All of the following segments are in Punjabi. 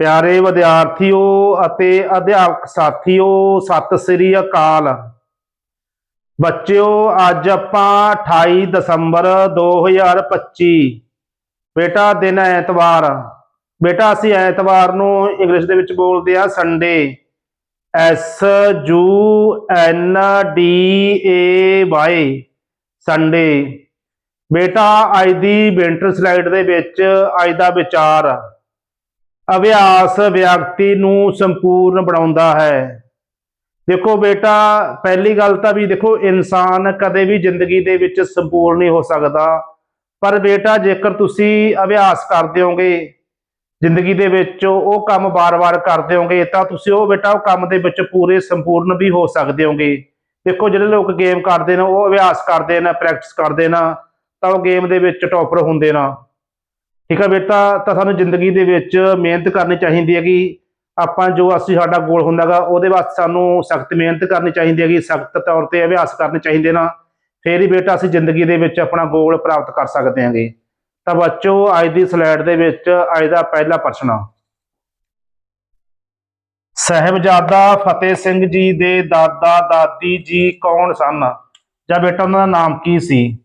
ਪਿਆਰੇ ਵਿਦਿਆਰਥੀਓ ਅਤੇ ਅਧਿਆਪਕ ਸਾਥੀਓ, ਸਤਿ ਸ੍ਰੀ ਅਕਾਲ। ਬੱਚਿਓ, ਅੱਜ ਆਪਾਂ 28 ਦਸੰਬਰ 2025 ਬੇਟਾ ਦਿਨ ਐਤਵਾਰ। ਬੇਟਾ ਅਸੀਂ ਐਤਵਾਰ ਨੂੰ ਇੰਗਲਿਸ਼ ਦੇ ਵਿੱਚ ਬੋਲਦੇ ਆ Sunday S U N D A Y Sunday ਬੇਟਾ, ਅੱਜ ਦੀ ਵਿੰਟਰ ਸਲਾਈਡ ਦੇ ਵਿੱਚ, ਅੱਜ ਦਾ ਵਿਚਾਰ। ਅਭਿਆਸ ਵਿਅਕਤੀ ਨੂੰ ਸੰਪੂਰਨ ਬਣਾਉਂਦਾ ਹੈ। ਦੇਖੋ ਬੇਟਾ, ਪਹਿਲੀ ਗੱਲ ਤਾਂ ਵੀ ਦੇਖੋ, ਇਨਸਾਨ ਕਦੇ ਵੀ ਜ਼ਿੰਦਗੀ ਦੇ ਵਿੱਚ ਸੰਪੂਰਨ ਨਹੀਂ ਹੋ ਸਕਦਾ। ਪਰ ਬੇਟਾ, ਜੇਕਰ ਤੁਸੀਂ ਅਭਿਆਸ ਕਰਦੇ ਹੋਗੇ ਜ਼ਿੰਦਗੀ ਦੇ ਵਿੱਚ ਉਹ ਕੰਮ ਬਾਰ-ਬਾਰ ਕਰਦੇ ਹੋਗੇ ਤਾਂ ਤੁਸੀਂ ਉਹ ਬੇਟਾ, ਉਹ ਕੰਮ ਦੇ ਵਿੱਚ ਪੂਰੇ ਸੰਪੂਰਨ ਵੀ ਹੋ ਸਕਦੇ ਹੋਗੇ ਦੇਖੋ, ਜਿਹੜੇ ਲੋਕ ਗੇਮ ਕਰਦੇ ਨੇ, ਉਹ ਅਭਿਆਸ ਕਰਦੇ ਨੇ ਪ੍ਰੈਕਟਿਸ ਕਰਦੇ ਨੇ, ਤਾਂ ਉਹ ਗੇਮ ਦੇ ਵਿੱਚ ਟੌਪਰ ਹੁੰਦੇ ਨਾ। ਠੀਕ ਆ ਬੇਟਾ, ਤਾਂ ਸਾਨੂੰ ਜ਼ਿੰਦਗੀ ਦੇ ਵਿੱਚ ਮਿਹਨਤ ਕਰਨੀ ਚਾਹੀਦੀ ਹੈਗੀ। ਆਪਾਂ ਜੋ ਅਸੀਂ ਸਾਡਾ ਗੋਲ ਹੁੰਦਾਗਾ ਉਹਦੇ ਵਾਸਤੇ ਸਾਨੂੰ ਸਖਤ ਮਿਹਨਤ ਕਰਨੀ ਚਾਹੀਦੀ ਹੈਗੀ, ਸਖਤ ਤੌਰ ਤੇ ਅਭਿਆਸ ਕਰਨੇ ਚਾਹੀਦੇ ਨਾ। ਫੇਰ ਹੀ ਬੇਟਾ ਅਸੀਂ ਜ਼ਿੰਦਗੀ ਦੇ ਵਿੱਚ ਆਪਣਾ ਗੋਲ ਪ੍ਰਾਪਤ ਕਰ ਸਕਦੇ ਹਾਂਗੇ। ਤਾਂ ਬੱਚੋ, ਅੱਜ ਦੀ ਸਲਾਈਡ ਦੇ ਵਿੱਚ ਅੱਜ ਦਾ ਪਹਿਲਾ ਪ੍ਰਸ਼ਨ ਆ। ਸਹਿਬਜ਼ਾਦਾ ਫਤਿਹ ਸਿੰਘ ਜੀ ਦੇ ਦਾਦਾ, ਦਾਦੀ ਜੀ ਕੌਣ ਸਨ? ਜਾਂ ਬੇਟਾ, ਉਹਨਾਂ ਦਾ ਨਾਮ ਕੀ ਸੀ?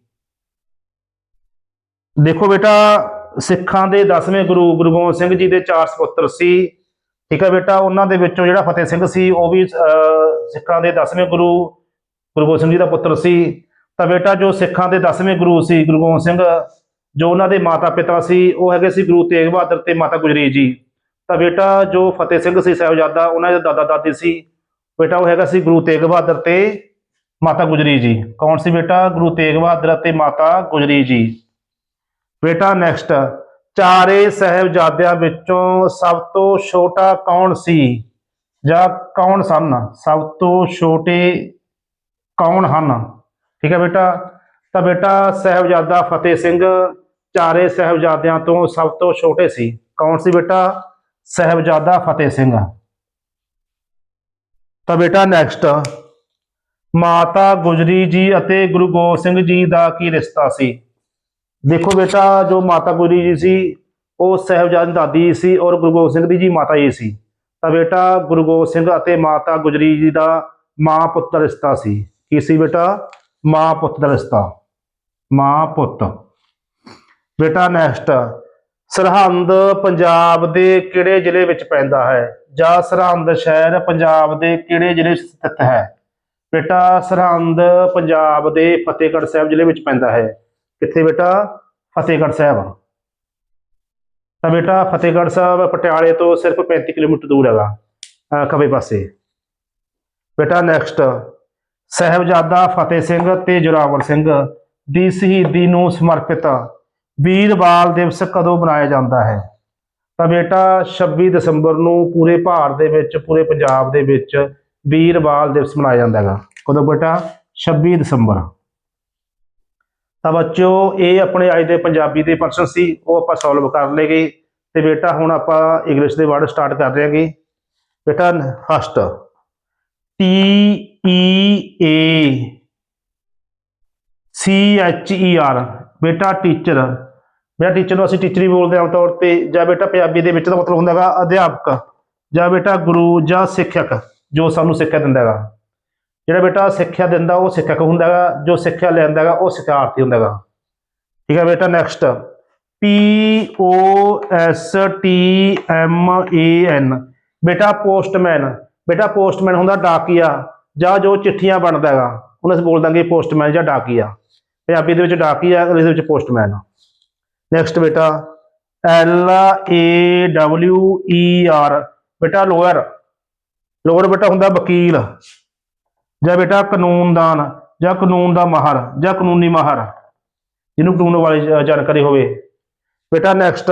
ਦੇਖੋ ਬੇਟਾ ਸਿੱਖਾਂ ਦੇ 10ਵੇਂ ਗੁਰੂ ਗੁਰੂ ਗੋਬਿੰਦ ਸਿੰਘ ਜੀ ਦੇ ਚਾਰ ਸੁਪੁੱਤਰ ਸੀ। ਠੀਕ ਹੈ ਬੇਟਾ, ਉਹਨਾਂ ਦੇ ਵਿੱਚੋਂ ਜਿਹੜਾ ਫਤਿਹ ਸਿੰਘ ਸੀ, ਉਹ ਵੀ ਸਿੱਖਾਂ ਦੇ 10ਵੇਂ ਗੁਰੂ ਗੁਰੂ ਗੋਬਿੰਦ ਸਿੰਘ ਜੀ ਦਾ ਪੁੱਤਰ ਸੀ। ਤਾਂ ਬੇਟਾ, ਜੋ ਸਿੱਖਾਂ ਦੇ 10ਵੇਂ ਗੁਰੂ ਸੀ ਗੁਰੂ ਗੋਬਿੰਦ ਸਿੰਘ, ਜੋ ਉਹਨਾਂ ਦੇ ਮਾਤਾ ਪਿਤਾ ਸੀ, ਉਹ ਹੈਗੇ ਸੀ ਗੁਰੂ ਤੇਗ ਬਹਾਦਰ ਤੇ ਮਾਤਾ ਗੁਜਰੀ ਜੀ। ਤਾਂ ਬੇਟਾ, ਜੋ ਫਤਿਹ ਸਿੰਘ ਸੀ, ਸਾਹਿਬਜ਼ਾਦਾ, ਉਹਨਾਂ ਦੇ ਦਾਦਾ ਦਾਦੀ ਸੀ। ਬੇਟਾ, ਉਹ ਹੈਗਾ ਸੀ ਗੁਰੂ ਤੇਗ ਬਹਾਦਰ ਤੇ ਮਾਤਾ ਗੁਜਰੀ ਜੀ। ਕੌਣ ਸੀ ਬੇਟਾ? ਗੁਰੂ ਤੇਗ ਬਹਾਦਰ ਅਤੇ ਮਾਤਾ ਗੁਜਰੀ ਜੀ। ਬੇਟਾ ਨੈਕਸਟ ਚਾਰੇ ਸਾਹਿਬਜ਼ਾਦਿਆਂ ਵਿੱਚੋਂ ਸਭ ਤੋਂ ਛੋਟਾ ਕੌਣ ਸੀ? ਜਾਂ ਕੌਣ ਸਨ? ਸਭ ਤੋਂ ਛੋਟੇ ਕੌਣ ਹਨ? ਠੀਕ ਹੈ ਬੇਟਾ? ਤਾਂ ਬੇਟਾ ਸਾਹਿਬਜ਼ਾਦਾ ਫਤਿਹ ਸਿੰਘ ਚਾਰੇ ਸਾਹਿਬਜ਼ਾਦਿਆਂ ਤੋਂ ਸਭ ਤੋਂ ਛੋਟੇ ਸੀ। ਕੌਣ ਸੀ ਬੇਟਾ? ਸਾਹਿਬਜ਼ਾਦਾ ਫਤਿਹ ਸਿੰਘ। ਤਾਂ ਬੇਟਾ ਨੈਕਸਟ ਮਾਤਾ ਗੁਜਰੀ ਜੀ ਅਤੇ ਗੁਰੂ ਗੋਬਿੰਦ ਸਿੰਘ ਜੀ ਦਾ ਕੀ ਰਿਸ਼ਤਾ ਸੀ? ਦੇਖੋ ਬੇਟਾ, ਜੋ ਮਾਤਾ ਗੁਜਰੀ ਜੀ ਸੀ, ਉਹ ਸਾਹਿਬਜ਼ਾਦੀ ਦਾਦੀ ਸੀ ਔਰ ਗੁਰੂ ਗੋਬਿੰਦ ਸਿੰਘ ਦੀ ਜੀ ਮਾਤਾ ਜੀ ਸੀ। ਤਾਂ ਬੇਟਾ, ਗੁਰੂ ਗੋਬਿੰਦ ਸਿੰਘ ਅਤੇ ਮਾਤਾ ਗੁਜਰੀ ਜੀ ਦਾ ਮਾਂ ਪੁੱਤ ਦਾ ਰਿਸ਼ਤਾ ਸੀ। ਕੀ ਸੀ ਬੇਟਾ? ਮਾਂ ਪੁੱਤ ਦਾ ਰਿਸ਼ਤਾ। ਮਾਂ ਪੁੱਤ। ਬੇਟਾ ਨੈਕਸਟ ਸਰਹੰਦ ਪੰਜਾਬ ਦੇ ਕਿਹੜੇ ਜ਼ਿਲ੍ਹੇ ਵਿੱਚ ਪੈਂਦਾ ਹੈ? ਜਾਂ ਸਰਹੰਦ ਸ਼ਹਿਰ ਪੰਜਾਬ ਦੇ ਕਿਹੜੇ ਜ਼ਿਲ੍ਹੇ ਵਿੱਚ ਸਥਿਤ ਹੈ? ਬੇਟਾ, ਸਰਹੰਦ ਪੰਜਾਬ ਦੇ ਫਤਿਹਗੜ੍ਹ ਸਾਹਿਬ ਜ਼ਿਲ੍ਹੇ ਵਿੱਚ ਪੈਂਦਾ ਹੈ। ਕਿੱਥੇ ਬੇਟਾ? ਫਤਿਹਗੜ੍ਹ ਸਾਹਿਬ ਤਾਂ ਬੇਟਾ, ਫਤਿਹਗੜ੍ਹ ਸਾਹਿਬ ਪਟਿਆਲੇ ਤੋਂ ਸਿਰਫ 35 ਕਿਲੋਮੀਟਰ ਦੂਰ ਹੈਗਾ, ਅਹ ਖੱਬੇ ਪਾਸੇ। ਬੇਟਾ ਨੈਕਸਟ ਸਾਹਿਬਜ਼ਾਦਾ ਫਤਿਹ ਸਿੰਘ ਤੇ ਜੋਰਾਵਰ ਸਿੰਘ ਦੀ ਸ਼ਹੀਦੀ ਨੂੰ ਸਮਰਪਿਤ ਵੀਰ ਬਾਲ ਦਿਵਸ ਕਦੋਂ ਮਨਾਇਆ ਜਾਂਦਾ ਹੈ? ਤਾਂ ਬੇਟਾ 26 ਦਸੰਬਰ ਨੂੰ ਪੂਰੇ ਭਾਰਤ ਦੇ ਵਿੱਚ, ਪੂਰੇ ਪੰਜਾਬ ਦੇ ਵਿੱਚ ਵੀਰ ਬਾਲ ਦਿਵਸ ਮਨਾਇਆ ਜਾਂਦਾ ਹੈਗਾ। ਕਦੋਂ ਬੇਟਾ? 26 ਦਸੰਬਰ। ਤਾਂ ਬੱਚਿਓ, ਇਹ ਆਪਣੇ ਅੱਜ ਦੇ ਪੰਜਾਬੀ ਦੇ ਪਰਸਨ ਸੀ, ਉਹ ਆਪਾਂ ਸੋਲਵ ਕਰ ਲਏ ਗਏ ਤੇ ਬੇਟਾ, ਹੁਣ ਆਪਾਂ ਇੰਗਲਿਸ਼ ਦੇ ਵਰਡ ਸਟਾਰਟ ਕਰ ਰਹੇ ਹਾਂਗੇ ਬੇਟਾ first T E A C H E R ਬੇਟਾ ਟੀਚਰ ਬੇਟਾ ਟੀਚਰ ਨੂੰ ਅਸੀਂ ਟੀਚਰ ਹੀ ਬੋਲਦੇ ਹਾਂ ਆਮ ਤੌਰ ਤੇ। ਜਾਂ ਬੇਟਾ, ਪੰਜਾਬੀ ਦੇ ਵਿੱਚ ਦਾ ਮਤਲਬ ਹੁੰਦਾ ਹੈਗਾ ਅਧਿਆਪਕ। ਜਾਂ ਬੇਟਾ, ਗੁਰੂ ਜਾਂ ਸਿੱਖਿਅਕ, ਜੋ ਸਾਨੂੰ ਸਿੱਖਿਆ ਦਿੰਦਾ ਹੈਗਾ। ਜਿਹੜਾ ਬੇਟਾ ਸਿੱਖਿਆ ਦਿੰਦਾ, ਉਹ ਸਿੱਖਕ ਹੁੰਦਾ ਹੈਗਾ ਜੋ ਸਿੱਖਿਆ ਲੈਂਦਾ ਹੈਗਾ ਉਹ ਸਿਖਿਆਰਥੀ ਹੁੰਦਾ ਹੈਗਾ ਠੀਕ ਹੈ ਬੇਟਾ next P O S T M A N ਬੇਟਾ ਪੋਸਟਮੈਨ ਬੇਟਾ ਪੋਸਟਮੈਨ ਹੁੰਦਾ ਡਾਕੀਆ, ਜਾਂ ਜੋ ਚਿੱਠੀਆਂ ਬਣਦਾ ਹੈਗਾ ਉਹਨੂੰ ਅਸੀਂ ਬੋਲ ਦਾਂਗੇ ਪੋਸਟਮੈਨ ਜਾਂ ਡਾਕੀਆ। ਪੰਜਾਬੀ ਦੇ ਵਿੱਚ ਡਾਕੀਆ ਇੰਗਲਿਸ਼ ਦੇ ਵਿੱਚ ਪੋਸਟਮੈਨ ਨੈਕਸਟ ਬੇਟਾ L A W E R ਬੇਟਾ ਲੋਅਰ। ਲੋਅਰ ਬੇਟਾ ਹੁੰਦਾ ਵਕੀਲ। ਜਾਂ ਬੇਟਾ ਕਾਨੂੰਨਦਾਨ, ਜਾਂ ਕਾਨੂੰਨ ਦਾ ਮਾਹਰ, ਜਾਂ ਕਾਨੂੰਨੀ ਮਾਹਰ, ਜਿਹਨੂੰ ਕਾਨੂੰਨ ਵਾਲੀ ਜਾਣਕਾਰੀ ਹੋਵੇ। ਬੇਟਾ next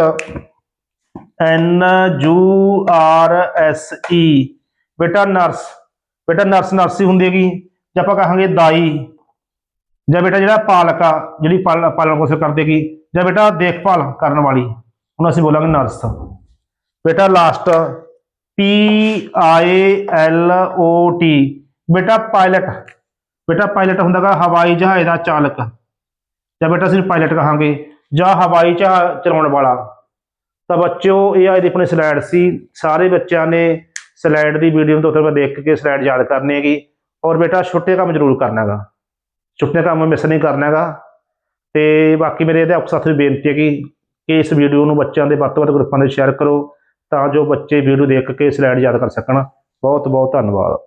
N U R S E. ਬੇਟਾ ਨਰਸ ਬੇਟਾ ਨਰਸ, ਨਰਸੀ ਹੁੰਦੀ ਹੈਗੀ, ਜਾਂ ਆਪਾਂ ਕਹਾਂਗੇ ਦਾਈ। ਜਾਂ ਬੇਟਾ ਜਿਹੜਾ ਪਾਲਕਾ ਜਿਹੜੀ ਪਾਲ- ਪਾਲਣ ਕੋਸ਼ਿਸ਼ ਕਰਦੇਗੀ ਜਾਂ ਬੇਟਾ ਦੇਖਭਾਲ ਕਰਨ ਵਾਲੀ ਹੁਣ ਅਸੀਂ ਬੋਲਾਂਗੇ ਨਰਸ। ਬੇਟਾ last P I L O T. ਬੇਟਾ ਪਾਇਲਟ ਬੇਟਾ ਪਾਇਲਟ ਹੁੰਦਾਗਾ ਹਵਾਈ ਜਹਾਜ਼ ਦਾ ਚਾਲਕ। ਜਾਂ ਬੇਟਾ ਅਸੀਂ ਪਾਇਲਟ ਕਹਾਂਗੇ, ਜਾਂ ਹਵਾਈ ਜਹਾਜ਼ ਚਲਾਉਣ ਵਾਲਾ। ਤਾਂ ਬੱਚਿਓ, ਇਹ ਆਈ ਦੀ ਆਪਣੀ ਸਲਾਈਡ ਸੀ। ਸਾਰੇ ਬੱਚਿਆਂ ਨੇ ਸਲਾਈਡ ਦੀ ਵੀਡੀਓ ਤੋਂ ਉੱਤੇ ਦੇਖ ਕੇ ਸਲਾਈਡ ਯਾਦ ਕਰਨੀ ਹੈਗੀ। ਔਰ ਬੇਟਾ ਛੁੱਟੇ ਕੰਮ ਜ਼ਰੂਰ ਕਰਨਾ ਹੈਗਾ। ਛੁੱਟੇ ਕੰਮ ਮਿਸ ਨਹੀਂ ਕਰਨਾ ਹੈਗਾ। ਤੇ ਬਾਕੀ ਮੇਰੇ ਅਧਿਆਪਕ ਸਾਥੀ ਨੂੰ ਬੇਨਤੀ ਹੈ ਕਿ ਕਿ ਇਸ ਵੀਡੀਓ ਨੂੰ ਬੱਚਿਆਂ ਦੇ ਵੱਧ ਤੋਂ ਵੱਧ ਗਰੁੱਪਾਂ ਦੇ ਸ਼ੇਅਰ ਕਰੋ, ਤਾਂ ਜੋ ਬੱਚੇ ਵੀਡੀਓ ਦੇਖ ਕੇ ਸਲਾਈਡ ਯਾਦ ਕਰ ਸਕਣ। ਬਹੁਤ ਬਹੁਤ ਧੰਨਵਾਦ।